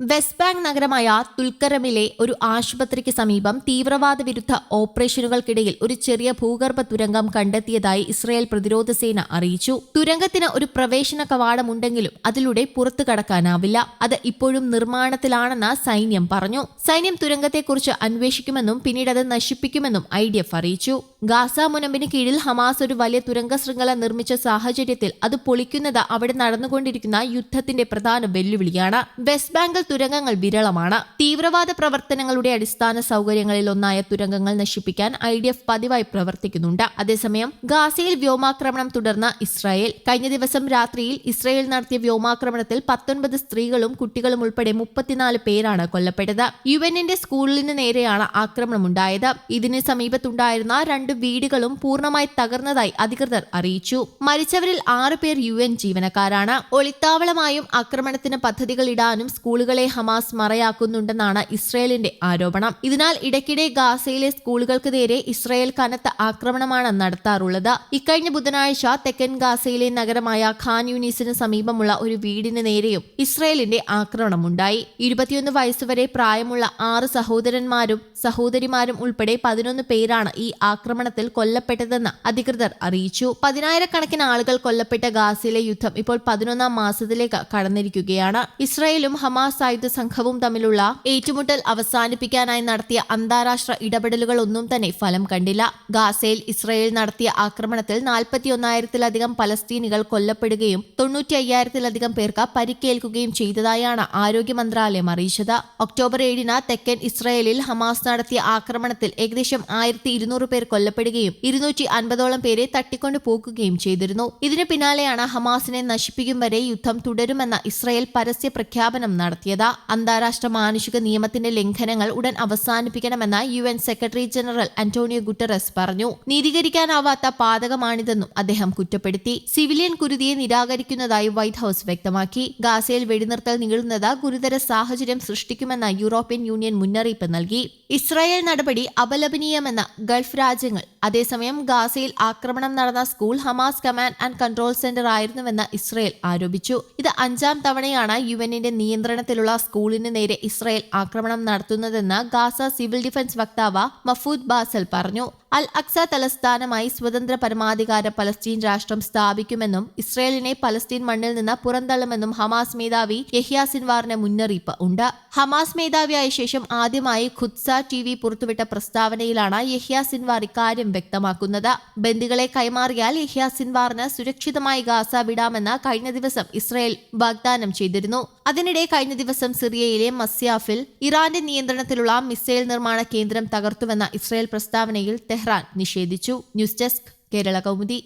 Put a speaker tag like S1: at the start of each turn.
S1: West bank നഗരമായ തുൽക്കരമിലെ ഒരു ആശുപത്രിക്ക് സമീപം തീവ്രവാദ വിരുദ്ധ ഓപ്പറേഷനുകൾക്കിടയിൽ ഒരു ചെറിയ ഭൂഗർഭ തുരങ്കം കണ്ടെത്തിയതായി ഇസ്രായേൽ പ്രതിരോധ സേന അറിയിച്ചു. തുരങ്കത്തിന് ഒരു പ്രവേശന കവാടമുണ്ടെങ്കിലും അതിലൂടെ പുറത്തു കടക്കാനാവില്ല. അത് ഇപ്പോഴും നിർമ്മാണത്തിലാണെന്ന് സൈന്യം പറഞ്ഞു. സൈന്യം തുരങ്കത്തെക്കുറിച്ച് അന്വേഷിക്കുമെന്നും പിന്നീട് അത് നശിപ്പിക്കുമെന്നും ഐ ഡി എഫ് അറിയിച്ചു. ഗാസ മുനമ്പിന് കീഴിൽ ഹമാസ് ഒരു വലിയ തുരങ്ക ശൃംഖല നിർമ്മിച്ച സാഹചര്യത്തിൽ അത് പൊളിക്കുന്നത് അവിടെ നടന്നുകൊണ്ടിരിക്കുന്ന യുദ്ധത്തിന്റെ പ്രധാന വെല്ലുവിളിയാണ്. വെസ്റ്റ് ബാങ്കിൽ തുരങ്കങ്ങൾ വിരളമാണ്. തീവ്രവാദ പ്രവർത്തനങ്ങളുടെ അടിസ്ഥാന സൗകര്യങ്ങളിൽ ഒന്നായ തുരങ്കങ്ങൾ നശിപ്പിക്കാൻ ഐ ഡി എഫ് പതിവായി പ്രവർത്തിക്കുന്നുണ്ട്. അതേസമയം ഗാസയിൽ വ്യോമാക്രമണം തുടർന്ന ഇസ്രായേൽ. കഴിഞ്ഞ ദിവസം രാത്രിയിൽ ഇസ്രായേൽ നടത്തിയ വ്യോമാക്രമണത്തിൽ പത്തൊൻപത് സ്ത്രീകളും കുട്ടികളും ഉൾപ്പെടെ മുപ്പത്തിനാല് പേരാണ് കൊല്ലപ്പെട്ടത്. യു എന്നിന്റെ സ്കൂളിന് നേരെയാണ് ആക്രമണമുണ്ടായത്. ഇതിന് സമീപത്തുണ്ടായിരുന്ന രണ്ട് വീടുകളും പൂർണമായി തകർന്നതായി അധികൃതർ അറിയിച്ചു. മരിച്ചവരിൽ ആറ് പേർ യു എൻ ജീവനക്കാരാണ്. ഒളിത്താവളമായും ആക്രമണത്തിന് പദ്ധതികൾ ഇടാനും സ്കൂളുകളെ ഹമാസ് മറയാക്കുന്നുണ്ടെന്നാണ് ഇസ്രയേലിന്റെ ആരോപണം. ഇതിനാൽ ഇടയ്ക്കിടെ ഗാസയിലെ സ്കൂളുകൾക്ക് നേരെ ഇസ്രയേൽ കനത്ത ആക്രമണമാണ് നടത്താറുള്ളത്. ഇക്കഴിഞ്ഞ ബുധനാഴ്ച തെക്കൻ ഗാസയിലെ നഗരമായ ഖാൻ യൂനീസിന് സമീപമുള്ള ഒരു വീടിന് നേരെയും ഇസ്രയേലിന്റെ ആക്രമണമുണ്ടായി. ഇരുപത്തിയൊന്ന് വയസ്സുവരെ പ്രായമുള്ള ആറ് സഹോദരന്മാരും സഹോദരിമാരും ഉൾപ്പെടെ പതിനൊന്ന് പേരാണ് ഈ ആക്രമണത്തിൽ കൊല്ലപ്പെട്ടതെന്ന് അധികൃതർ അറിയിച്ചു. പതിനായിരക്കണക്കിന് ആളുകൾ കൊല്ലപ്പെട്ട ഗാസയിലെ യുദ്ധം ഇപ്പോൾ പതിനൊന്നാം മാസത്തിലേക്ക് കടന്നിരിക്കുകയാണ്. ഇസ്രയേലും ഹമാസ് സായുധ സംഘവും തമ്മിലുള്ള ഏറ്റുമുട്ടൽ അവസാനിപ്പിക്കാനായി നടത്തിയ അന്താരാഷ്ട്ര ഇടപെടലുകൾ ഒന്നും തന്നെ ഫലം കണ്ടില്ല. ഗാസയിൽ ഇസ്രയേൽ നടത്തിയ ആക്രമണത്തിൽ നാൽപ്പത്തിയൊന്നായിരത്തിലധികം പലസ്തീനികൾ കൊല്ലപ്പെടുകയും തൊണ്ണൂറ്റി അയ്യായിരത്തിലധികം പേർക്ക് പരിക്കേൽക്കുകയും ചെയ്തതായാണ് ആരോഗ്യ മന്ത്രാലയം അറിയിച്ചത്. ഒക്ടോബർ ഏഴിന് തെക്കൻ ഇസ്രയേലിൽ ഹമാസ് നടത്തിയ ആക്രമണത്തിൽ ഏകദേശം ആയിരത്തി ഇരുന്നൂറ് പേർ കൊല്ലപ്പെടുകയും ഇരുന്നൂറ്റി അൻപതോളം പേരെ തട്ടിക്കൊണ്ടു പോകുകയും ചെയ്തിരുന്നു. ഇതിനു പിന്നാലെയാണ് ഹമാസിനെ നശിപ്പിക്കും വരെ യുദ്ധം തുടരുമെന്ന ഇസ്രയേൽ പരസ്യ പ്രഖ്യാപനം നടത്തിയത്. അന്താരാഷ്ട്ര മാനുഷിക നിയമത്തിന്റെ ലംഘനങ്ങൾ ഉടൻ അവസാനിപ്പിക്കണമെന്ന് U N secretary general Antonio Guterres പറഞ്ഞു. നീതീകരിക്കാനാവാത്ത പാതകമാണിതെന്നും അദ്ദേഹം കുറ്റപ്പെടുത്തി. സിവിലിയൻ കുരുതിയെ നിരാകരിക്കുന്നതായി വൈറ്റ് ഹൌസ് വ്യക്തമാക്കി. ഗാസയിൽ വെടിനിർത്തൽ നീളുന്നത് ഗുരുതര സാഹചര്യം സൃഷ്ടിക്കുമെന്ന് യൂറോപ്യൻ യൂണിയൻ മുന്നറിയിപ്പ് നൽകി. ഇസ്രായേൽ നടപടി അപലപനീയമെന്ന് ഗൾഫ് രാജ്യങ്ങൾ. അതേസമയം ഗാസയിൽ ആക്രമണം നടന്ന school Hamas command and control centre ആയിരുന്നുവെന്ന് ഇസ്രായേൽ ആരോപിച്ചു. ഇത് അഞ്ചാം തവണയാണ് യു എന്നിന്റെ നിയന്ത്രണത്തിലുള്ള സ്കൂളിന് നേരെ ഇസ്രായേൽ ആക്രമണം നടത്തുന്നതെന്ന് ഗാസ സിവിൽ ഡിഫൻസ് വക്താവ് മഫൂദ് ബാസൽ പറഞ്ഞു. അൽ അക്സ തലസ്ഥാനമായി സ്വതന്ത്ര പരമാധികാര പലസ്തീൻ രാഷ്ട്രം സ്ഥാപിക്കുമെന്നും ഇസ്രയേലിനെ പലസ്തീൻ മണ്ണിൽ നിന്ന് പുറന്തള്ളുമെന്നും ഹമാസ് മേധാവി യഹ്യ സിൻവാറിന് മുന്നറിയിപ്പ് ഉണ്ട്. ഹമാസ് മേധാവിയായ ശേഷം ആദ്യമായി ഖുദ്സ ടി വി പുറത്തുവിട്ട പ്രസ്താവനയിലാണ് യഹ്യ സിൻവാർ ഇക്കാര്യം വ്യക്തമാക്കുന്നത്. ബന്ദികളെ കൈമാറിയാൽ യഹ്യ സിൻവാറിന് സുരക്ഷിതമായി ഗാസ വിടാമെന്ന് കഴിഞ്ഞ ദിവസം ഇസ്രയേൽ വാഗ്ദാനം ചെയ്തിരുന്നു. അതിനിടെ കഴിഞ്ഞ ദിവസം സിറിയയിലെ മസ്യാഫിൽ ഇറാന്റെ നിയന്ത്രണത്തിലുള്ള മിസൈൽ നിർമ്മാണ കേന്ദ്രം തകർത്തുവെന്ന ഇസ്രയേൽ പ്രസ്താവനയിൽ തെഹ്റാൻ നിഷേധിച്ചു. News desk Kerala Kaumudi.